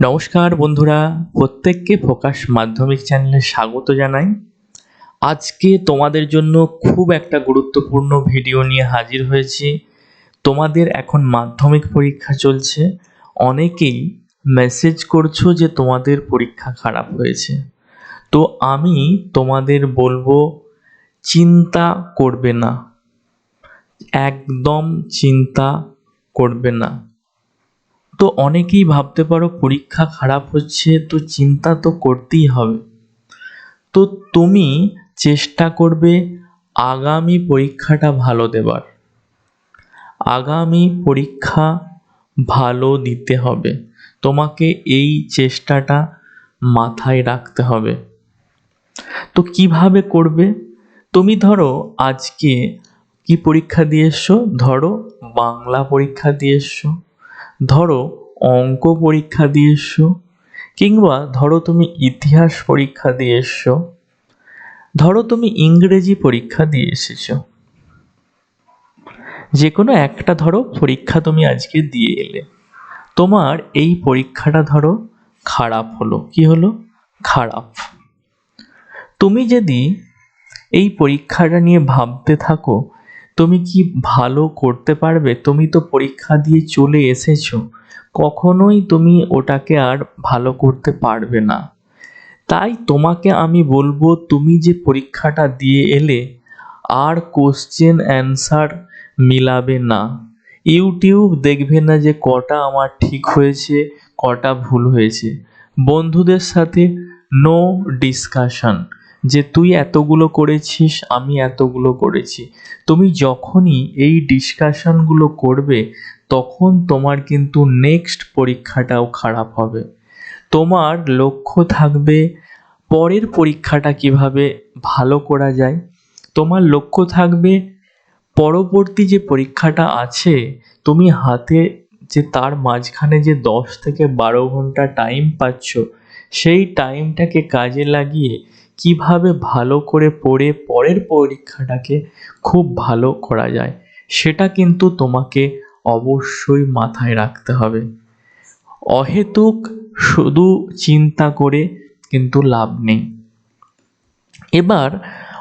নমস্কার বন্ধুরা, প্রত্যেককে ফোকাস মাধ্যমিক চ্যানেলে স্বাগত জানাই। আজকে তোমাদের জন্য খুব একটা গুরুত্বপূর্ণ ভিডিও নিয়ে হাজির হয়েছি। তোমাদের এখন মাধ্যমিক পরীক্ষা চলছে। অনেকেই মেসেজ করছ যে তোমাদের পরীক্ষা খারাপ হয়েছে। তো আমি তোমাদের বলব, চিন্তা করবে না। একদম চিন্তা করবে না। তো অনেকেই ভাবতে পারো পরীক্ষা খারাপ হচ্ছে, তো চিন্তা তো করতেই হবে। তো তুমি চেষ্টা করবে আগামী পরীক্ষাটা ভালো দেবার। আগামী পরীক্ষা ভালো দিতে হবে। তোমাকে এই চেষ্টাটা মাথায় রাখতে হবে। তো কীভাবে করবে? তুমি ধরো আজকে কি পরীক্ষা দিয়ে এসছো? ধরো বাংলা পরীক্ষা দিয়ে এসছো। ধরো অঙ্ক পরীক্ষা দিয়ে এসছো কিংবা ধরো তুমি ইতিহাস পরীক্ষা দিয়ে এসছো ধরো তুমি ইংরেজি পরীক্ষা দিয়ে এসেছ। যে কোনো একটা ধরো পরীক্ষা তুমি আজকে দিয়ে এলে। তোমার এই পরীক্ষাটা ধরো খারাপ হলো। কি হলো? খারাপ। তুমি যদি এই পরীক্ষাটা নিয়ে ভাবতে থাকো তুমি কি ভালো করতে পারবে? তুমি তো পরীক্ষা দিয়ে চলে এসেছ। কখনোই তুমি ওটাকে আর ভালো করতে পারবে না। তাই তোমাকে আমি বলব, তুমি যে পরীক্ষাটা দিয়ে এলে, আর কোশ্চেন অ্যান্সার মিলাবে না। ইউটিউব দেখবে না যে কটা আমার ঠিক হয়েছে, কটা ভুল হয়েছে। বন্ধুদের সাথে নো ডিসকাশন যে তুই এতগুলো করেছিস, আমি এতগুলো করেছি। তুমি যখনই এই ডিসকাশনগুলো করবে, তখন তোমার কিন্তু নেক্সট পরীক্ষাটাও খারাপ হবে। তোমার লক্ষ্য থাকবে পরের পরীক্ষাটা কীভাবে ভালো করা যায়। তোমার লক্ষ্য থাকবে পরবর্তী যে পরীক্ষাটা আছে, তুমি হাতে যে তার মাঝখানে যে দশ থেকে বারো ঘণ্টা টাইম পাচ্ছ, সেই টাইমটাকে কাজে লাগিয়ে কীভাবে ভালো করে পড়ে পরের পরীক্ষাটাকে খুব ভালো করা যায়, সেটা কিন্তু তোমাকে অবশ্যই মাথায় রাখতে হবে। অহেতুক শুধু চিন্তা করে কিন্তু লাভ নেই। এবার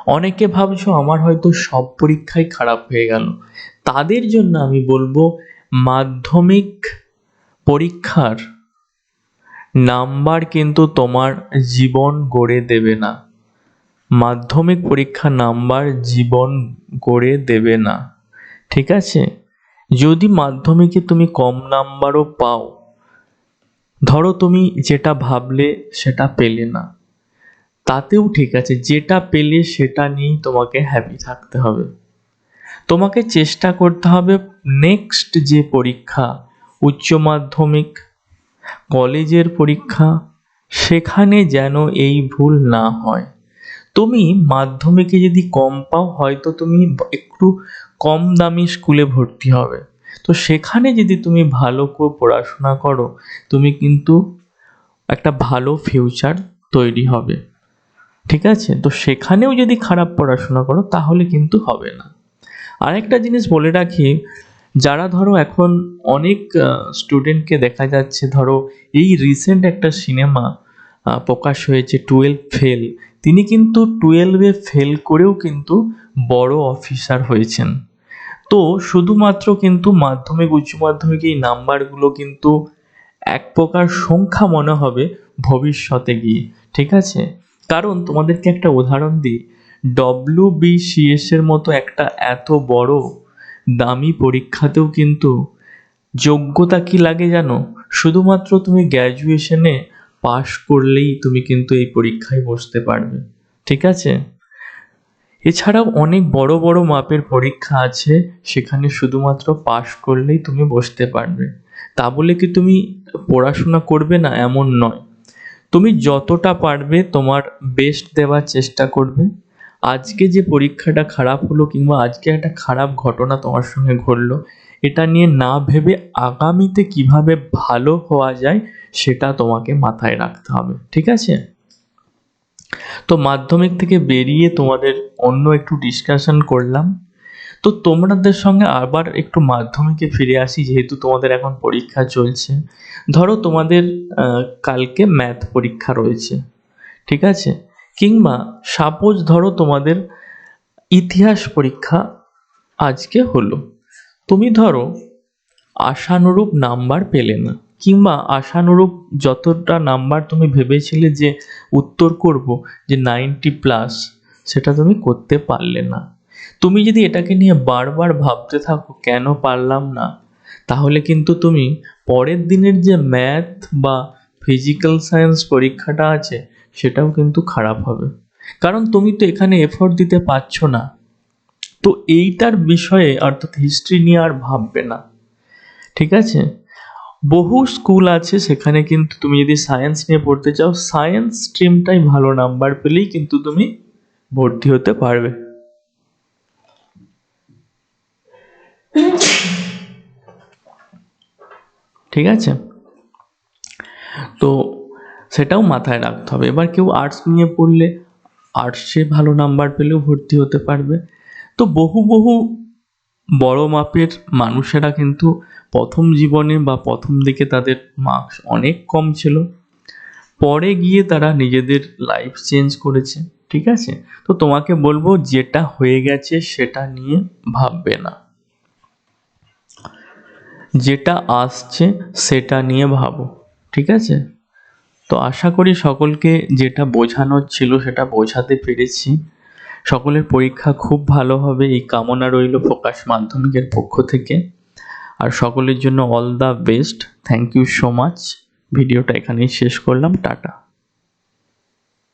অনেকে ভাবছ আমার হয়তো সব পরীক্ষাই খারাপ হয়ে গেল। তাদের জন্য আমি বলব মাধ্যমিক পরীক্ষার নাম্বার কিন্তু তোমার জীবন গড়ে দেবে না। মাধ্যমিক পরীক্ষা নাম্বার জীবন গড়ে দেবে না। ঠিক আছে? যদি মাধ্যমিকে তুমি কম নাম্বারও পাও, ধরো তুমি যেটা ভাবলে সেটা পেলে না। তাতেও ঠিক আছে, যেটা পেলে সেটা নিয়েই তোমাকে হ্যাপি থাকতে হবে। তোমাকে চেষ্টা করতে হবে নেক্সট যে পরীক্ষা, উচ্চ মাধ্যমিক, কলেজের পরীক্ষা, সেখানে যেন এই ভুল না হয়। তুমি মাধ্যমিকে যদি কম পাও, হয়তো তুমি একটু কম দামি স্কুলে ভর্তি হবে। তো সেখানে যদি তুমি ভালো করে পড়াশোনা করো, তুমি কিন্তু একটা ভালো ফিউচার তৈরি হবে। ঠিক আছে? তো সেখানেও যদি খারাপ পড়াশোনা করো, তাহলে কিন্তু হবে না। আরেকটা জিনিস বলে রাখি, যারা ধরো এখন অনেক স্টুডেন্টকে দেখা যাচ্ছে, ধরো এই রিসেন্ট একটা সিনেমা প্রকাশ হয়েছে টুয়েলভ ফেল তিনি কিন্তু টুয়েলভে ফেল করেও কিন্তু বড় অফিসার হয়েছেন। তো শুধুমাত্র কিন্তু মাধ্যমিক, উচ্চ মাধ্যমিক এই নাম্বারগুলো কিন্তু এক প্রকার সংখ্যা মনে হবে ভবিষ্যতে গিয়ে, ঠিক আছে? কারণ তোমাদেরকে একটা উদাহরণ দিই ডব্লিউ এর মতো একটা এত বড় দামি পরীক্ষাতেও কিন্তু যোগ্যতা কি লাগে জানো? শুধুমাত্র তুমি গ্র্যাজুয়েশনে পাশ করলেই তুমি কিন্তু এই পরীক্ষায় বসতে পারবে। ঠিক আছে? এছাড়াও অনেক বড় বড় মাপের পরীক্ষা আছে, সেখানে শুধুমাত্র পাশ করলেই তুমি বসতে পারবে। তা বলে কি তুমি পড়াশোনা করবে না? এমন নয়। তুমি যতটা পারবে তোমার বেস্ট দেওয়ার চেষ্টা করবে। আজকে যে পরীক্ষাটা খারাপ হলো কিংবা আজকে একটা খারাপ ঘটনা তোমার সঙ্গে ঘটলো এটা নিয়ে না ভেবে আগামীতে কীভাবে ভালো হওয়া যায় সেটা তোমাকে মাথায় রাখতে হবে, ঠিক আছে? তো মাধ্যমিক থেকে বেরিয়ে তোমাদের অন্য একটু ডিসকাশন করলাম। তো তোমাদের সঙ্গে আবার একটু মাধ্যমিকে ফিরে আসি, যেহেতু তোমাদের এখন পরীক্ষা চলছে। ধরো তোমাদের কালকে ম্যাথ পরীক্ষা রয়েছে, ঠিক আছে? কিংবা সাপোজ ধরো তোমাদের ইতিহাস পরীক্ষা আজকে হলো। তুমি ধরো আশানুরূপ নাম্বার পেলে না, কিংবা আশানুরূপ যতটা নাম্বার তুমি ভেবেছিলে যে উত্তর করব, যে নাইনটি প্লাস, সেটা তুমি করতে পারলে না। তুমি যদি এটাকে নিয়ে বারবার ভাবতে থাকো, কেন পারলাম না, তাহলে কিন্তু তুমি পরের দিনের যে ম্যাথ বা ফিজিক্যাল সায়েন্স পরীক্ষাটা আছে, সেটাও কিন্তু খারাপ হবে। কারণ তুমি তো এখানে এফোর্ট দিতে পারছ না। তো এইটার বিষয়ে অর্থাৎ হিস্ট্রি নিয়ে আর ভাববে না। ঠিক আছে? বহু স্কুল আছে সেখানে কিন্তু তুমি যদি সায়েন্স নিয়ে পড়তে চাও সায়েন্স স্ট্রিমটাই ভালো নাম্বার পেলেই কিন্তু তুমি ভর্তি হতে পারবে। ঠিক আছে? তো সেটাও মাথায় রাখতে হবে। এবার কেউ আর্টস নিয়ে পড়লে আর্টসে ভালো নাম্বার পেলেও ভর্তি হতে পারবে। তো বহু বহু বড় মাপের মানুষেরা কিন্তু প্রথম জীবনে বা প্রথম দিকে তাদের মার্কস অনেক কম ছিল। পরে গিয়ে তারা নিজেদের লাইফ চেঞ্জ করেছে, ঠিক আছে? তো তোমাকে বলব যেটা হয়ে গেছে সেটা নিয়ে ভাববে না। যেটা আসছে সেটা নিয়ে ভাবো, ঠিক আছে? তো আশা করি সকলকে যেটা বোঝানোর ছিল সেটা বোঝাতে পেরেছি। সকলের পরীক্ষা খুব ভালো হবে, এই কামনা রইল প্রকাশ মাধ্যমিকের পক্ষ থেকে। আর সকলের জন্য all the best thank you so much ভিডিওটা এখানেই শেষ করলাম, টাটা।